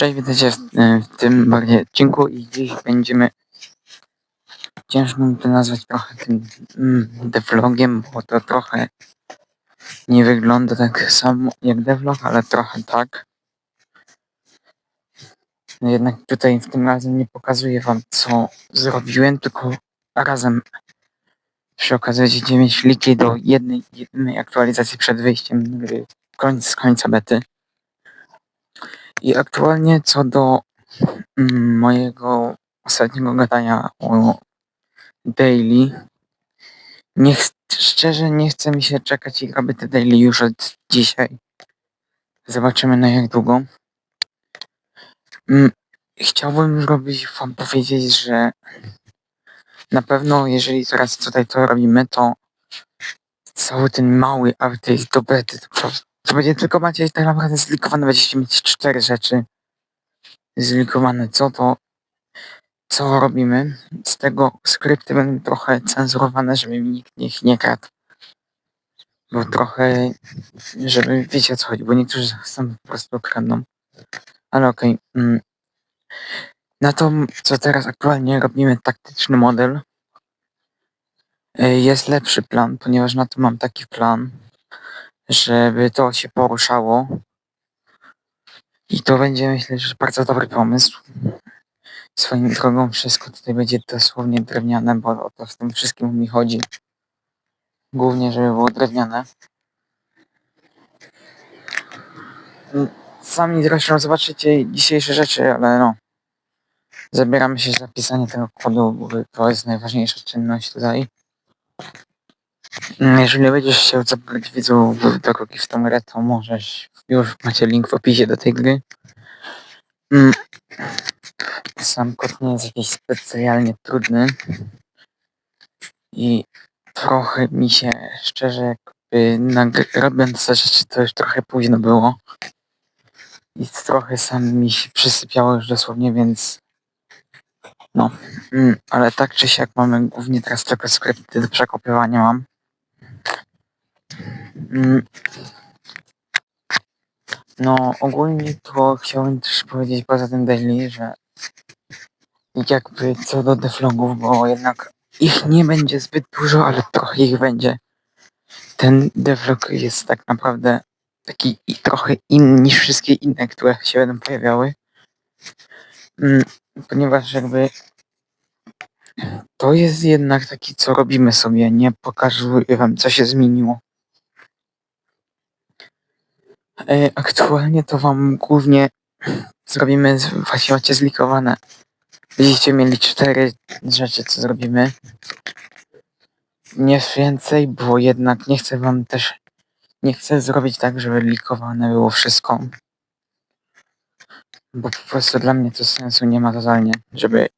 Cześć, witajcie w, y, w tym bardziej odcinku i dziś będziemy ciężko to nazwać trochę tym mm, devlogiem, bo to trochę nie wygląda tak samo jak devlog, ale trochę tak. No jednak tutaj w tym razem nie pokazuję wam co zrobiłem, tylko razem będziecie mieć liki do jednej, jednej aktualizacji przed wyjściem gry z końca bety. I aktualnie co do mm, mojego ostatniego gadania o daily, nie ch- szczerze nie chce mi się czekać i robię te daily już od dzisiaj. Zobaczymy na jak długo. Mm, chciałbym robić wam powiedzieć, że na pewno jeżeli teraz tutaj to robimy, to cały ten mały update do bety, to, to będzie tylko macie tak naprawdę zlikowane, będziecie mieć cztery rzeczy zlikowane. Co to, co robimy? Z tego skrypty będą trochę cenzurowane, żeby nikt ich nie kradł. Bo trochę, żeby wiecie o co chodzi, bo niektórzy są po prostu kradną. Ale okej. mm. Na to, co teraz aktualnie robimy, taktyczny model, y, jest lepszy plan, ponieważ na to mam taki plan, żeby to się poruszało. I to będzie, myślę, że bardzo dobry pomysł. Swoją drogą wszystko tutaj będzie dosłownie drewniane, bo o to w tym wszystkim mi chodzi. Głównie, żeby było drewniane. Sami zresztą zobaczycie dzisiejsze rzeczy, ale no. Zabieramy się za pisanie tego kodu, bo to jest najważniejsza czynność tutaj. Mm, Jeżeli będziesz chciał zabrać widzów drogi w tą grę, to możesz. Już macie link w opisie do tej gry. Mm. Sam kod nie jest jakiś specjalnie trudny. I trochę mi się, szczerze, jakby nag- robiąc te rzeczy, to już trochę późno było. I trochę sam mi się przysypiało już dosłownie, więc no. Mm, ale tak czy siak mamy głównie teraz tylko skrypty do przekopiowania mam. No ogólnie to chciałbym też powiedzieć poza tym daily, że jakby co do deflogów, bo jednak ich nie będzie zbyt dużo, ale trochę ich będzie. Ten devlog jest tak naprawdę taki i trochę inny niż wszystkie inne, które się będą pojawiały. Mm, ponieważ jakby to jest jednak taki, co robimy sobie, nie pokazuję wam, co się zmieniło. E, aktualnie to wam głównie zrobimy, właśnie macie zlikowane. Będziecie mieli cztery rzeczy, co zrobimy. Nie więcej, bo jednak nie chcę wam też, nie chcę zrobić tak, żeby likowane było wszystko. Bo po prostu dla mnie to sensu nie ma totalnie, żeby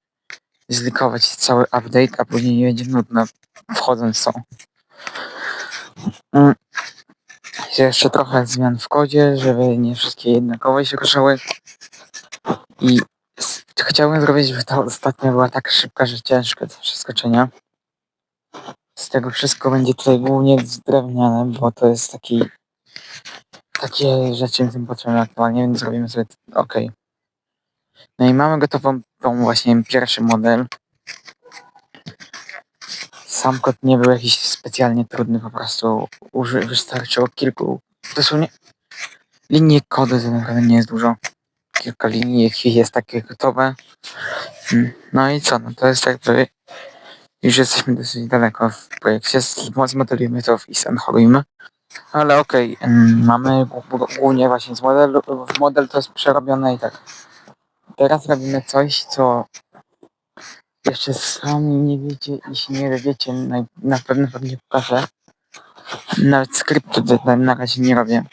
zlikować cały update, a później nie będzie nudno wchodząc. Mm. Jeszcze trochę zmian w kodzie, żeby nie wszystkie jednakowo się ruszały. I chciałbym zrobić, żeby ta ostatnia była tak szybka, że ciężko do przeskoczenia. Z tego wszystko będzie tutaj głównie drewniane, bo to jest taki takie rzeczy mi tym potrzebne aktualnie, więc zrobimy sobie ok. No i mamy gotową tą właśnie pierwszy model. Sam kod nie był jakiś specjalnie trudny, po prostu uży, wystarczyło kilku, dosłownie linii kodu to naprawdę nie jest dużo. Kilka linii jest takie gotowe. Mm, No i co, no to jest jakby już jesteśmy dosyć daleko w projekcie, zmodelujemy to w Isenholm. Ale okej, mm, mamy gł- głównie właśnie z modelu, model to jest przerobione i tak. Teraz robimy coś, co jeszcze sami nie wiecie i się nie dowiecie, na, na pewno pewnie pokażę. Nawet skryptu do- na, razie nie robię.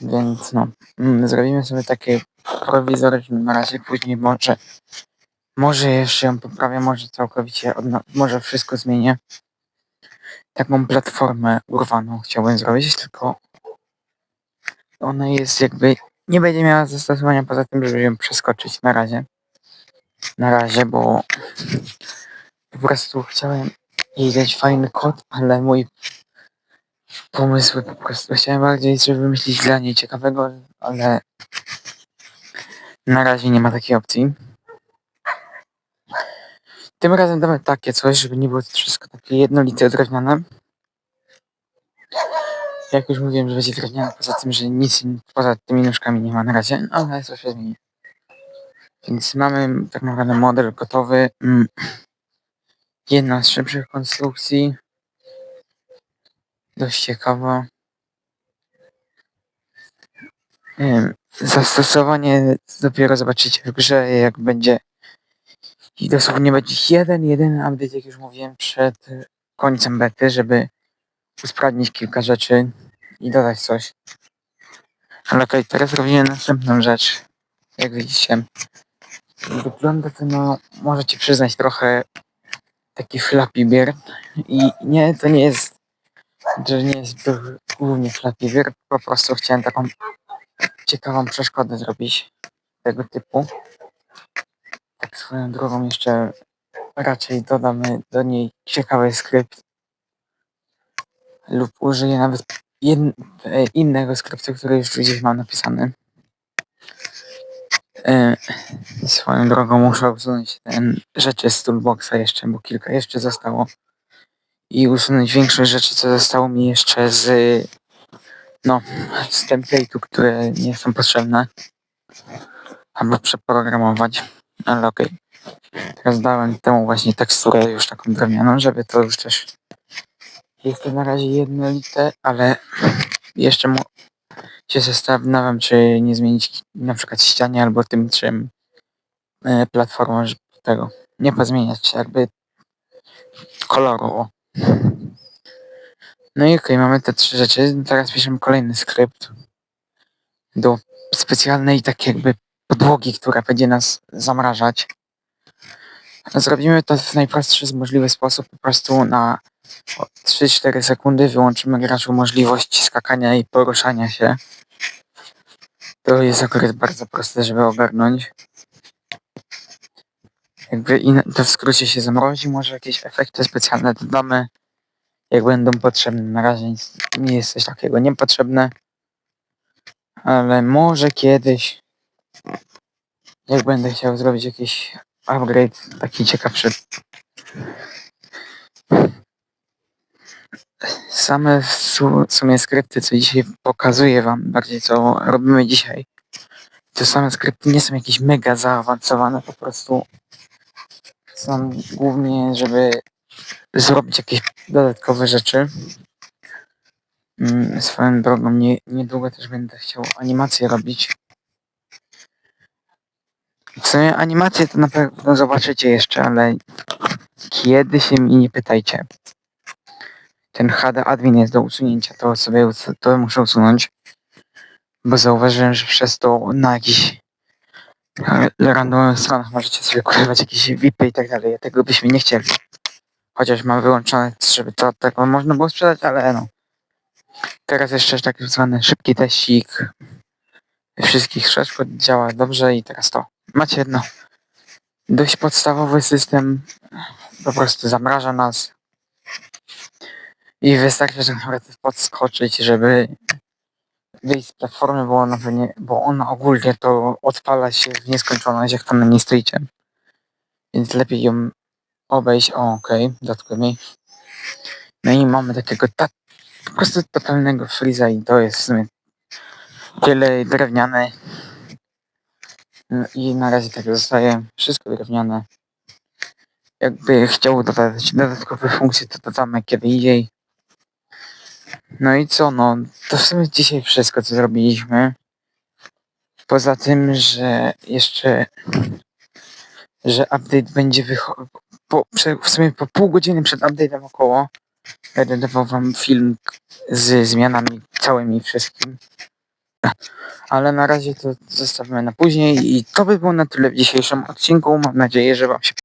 Więc no, mm, zrobimy sobie takie prowizoryczne na razie, później może, może jeszcze ją poprawię, może całkowicie, może wszystko zmienię. Taką platformę urwaną chciałbym zrobić, tylko ona jest jakby, nie będzie miała zastosowania poza tym, żeby ją przeskoczyć na razie. Na razie, bo po prostu chciałem dać fajny kod, ale mój pomysł po prostu chciałem bardziej coś wymyślić dla niej ciekawego, ale Na razie nie ma takiej opcji. Tym razem damy takie coś, żeby nie było to wszystko takie jednolite, drewniane. Jak już mówiłem, że będzie drewniane, poza tym, że nic poza tymi nóżkami nie ma na razie, ale to się zmieni. Więc mamy tak naprawdę model gotowy. Mm. Jedna z szybszych konstrukcji. Dość ciekawa. Zastosowanie dopiero zobaczycie w grze, jak będzie. I dosłownie będzie jeden, jeden update, jak już mówiłem, przed końcem bety, żeby usprawnić kilka rzeczy i dodać coś. Ale okej, teraz robimy następną rzecz. Jak widzicie, wygląda to no, możecie przyznać trochę taki Flappy Bird. I nie, to nie jest, to nie jest głównie Flappy Bird, po prostu chciałem taką ciekawą przeszkodę zrobić tego typu. Tak swoją drogą jeszcze raczej dodamy do niej ciekawy skrypt lub użyję nawet innego skryptu, który już gdzieś mam napisany. E, swoją drogą muszę usunąć ten rzeczy z toolboxa jeszcze, bo kilka jeszcze zostało. I usunąć większość rzeczy, co zostało mi jeszcze z no, z template'u, które nie są potrzebne. Albo przeprogramować. Ale okej. Teraz dałem temu właśnie teksturę już taką drewnianą, żeby to już też jest to na razie jednolite, ale jeszcze się zastanawiam, czy nie zmienić na przykład ścianie albo tym czym e, platformą, tego nie pozmieniać jakby koloru. No i okej, mamy te trzy rzeczy. Teraz piszemy kolejny skrypt do specjalnej tak jakby podłogi, która będzie nas zamrażać. Zrobimy to w najprostszy z możliwy sposób. Po prostu na o 3-4 sekundy wyłączymy graczu możliwość skakania i poruszania się. To jest akurat bardzo proste, żeby ogarnąć. Jakby to w skrócie się zamrozi, może jakieś efekty specjalne dodamy, jak będą potrzebne. Na razie nie jest coś takiego niepotrzebne, ale może kiedyś, jak będę chciał zrobić jakiś upgrade taki ciekawszy. Same w su- w sumie skrypty, co dzisiaj pokazuję wam, bardziej co robimy dzisiaj, to same skrypty nie są jakieś mega zaawansowane, po prostu są głównie, żeby zrobić jakieś dodatkowe rzeczy. Mm, Swoją drogą, nie, niedługo też będę chciał animacje robić. W sumie animacje to na pewno zobaczycie jeszcze, ale kiedy się mi nie pytajcie. Ten HD admin jest do usunięcia, to sobie to muszę usunąć. Bo zauważyłem, że przez to na jakichś e, randomowych stronach możecie sobie kupować jakieś VIPy i tak dalej. Tego byśmy nie chcieli. Chociaż mam wyłączone, żeby to tego można było sprzedać, ale no. Teraz jeszcze tak zwany szybki teścik wszystkich przeszkód działa dobrze i teraz to. Macie jedno. Dość podstawowy system po prostu zamraża nas i wystarczy tak naprawdę podskoczyć, żeby wyjść z platformy, bo ona, nie, bo ona ogólnie to odpala się w nieskończoność, jak tam na niej stoicie. Więc lepiej ją obejść. O, okej, okay, dotknij. No i mamy takiego ta, po prostu totalnego freeza i to jest w sumie tyle drewniane. No I na razie tak zostaje. Wszystko drewniane. Jakby chciał dodać dodatkowe funkcje, to dodamy kiedy indziej. No i co, no, to w sumie dzisiaj wszystko, co zrobiliśmy. Poza tym, że jeszcze, że update będzie wychodził, w sumie po pół godziny przed update'em około, będę dawał wam film z zmianami całymi wszystkim. Ale na razie to zostawimy na później i to by było na tyle w dzisiejszym odcinku. Mam nadzieję, że wam się